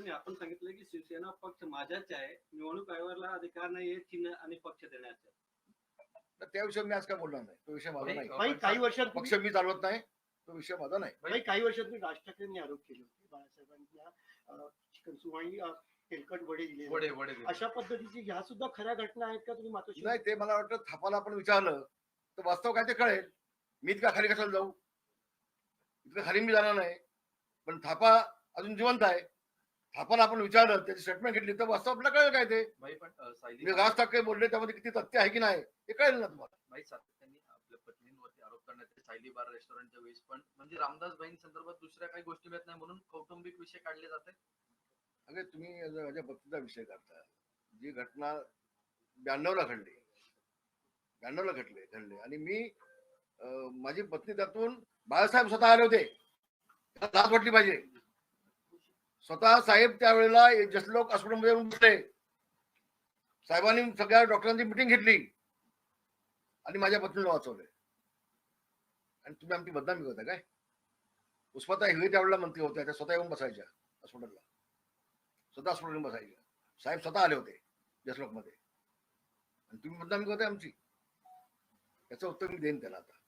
ठाकरेंनी आपण सांगितलं की शिवसेना पक्ष माझ्याच आहे. निवडणूक आयोगाला अधिकार नाही आहे चिन्ह आणि पक्ष देण्याचा. तर त्या विषयी मी आज काय बोलणार नाही. तो विषय माझा नाही भाई काही वर्षात पक्ष मी चालवत नाही. तो विषय माझा नाही. भाई काही वर्षात राज ठाकरेंनी आरोप केले होते. अं, तेलकट वडे दिले. वडे. अशा पद्धतीची ह्या सुद्धा खऱ्या घटना आहेत का तुम्ही मातोश्री? नाही ते मला वाटतं थापाला आपण विचारलं तर वास्तव काय ते कळेल. मी इतका खाली कशाला जाऊ? इतकं खाली मी जाणार नाही. पण थापा अजून जिवंत आहे. थापाला आपण विचारलं त्याची स्टेटमेंट घेतली तर वास्तव आपल्याला कळेल काय ते? भाई पण अ, सायली राज ठाकरे बोलले त्यामध्ये किती तथ्य आहे की नाही हे कळेल ना तुम्हाला? भाई सातत्याने आपल्या पत्नींवरती आरोप करण्यात येते. सायली बार रेस्टॉरंटच्या वेळेस पण म्हणजे रामदास भाई संदर्भात दुसऱ्या काही गोष्टी मिळत नाही म्हणून कौटुंबिक विषय काढले जाते. अगे तुम्ही माझ्या पत्नीचा विषय करता जी घटना ब्याण्णवला घडली ब्याण्णवला घडले घडले. आणि मी अं, माझी पत्नी त्यातून बाळासाहेब स्वतः आले होते. त्याला लाज वाटली पाहिजे. स्वतः साहेब त्यावेळेला जसलोक हॉस्पिटलमध्ये येऊन बसले. साहेबांनी सगळ्या डॉक्टरांची मिटिंग घेतली. आणि माझ्या पत्नीला वाचवले. आणि तुम्ही आमची बदनामी करता काय? पुष्पाता हिरे त्यावेळेला मंत्री होत्या त्या स्वतः येऊन बसायच्या हॉस्पिटलला स्वतः हॉस्पिटल बसायच्या. साहेब स्वतः आले होते जसलोकमध्ये आणि तुम्ही बदनामी करताय आमची. याचं उत्तर मी देईन त्याला आता.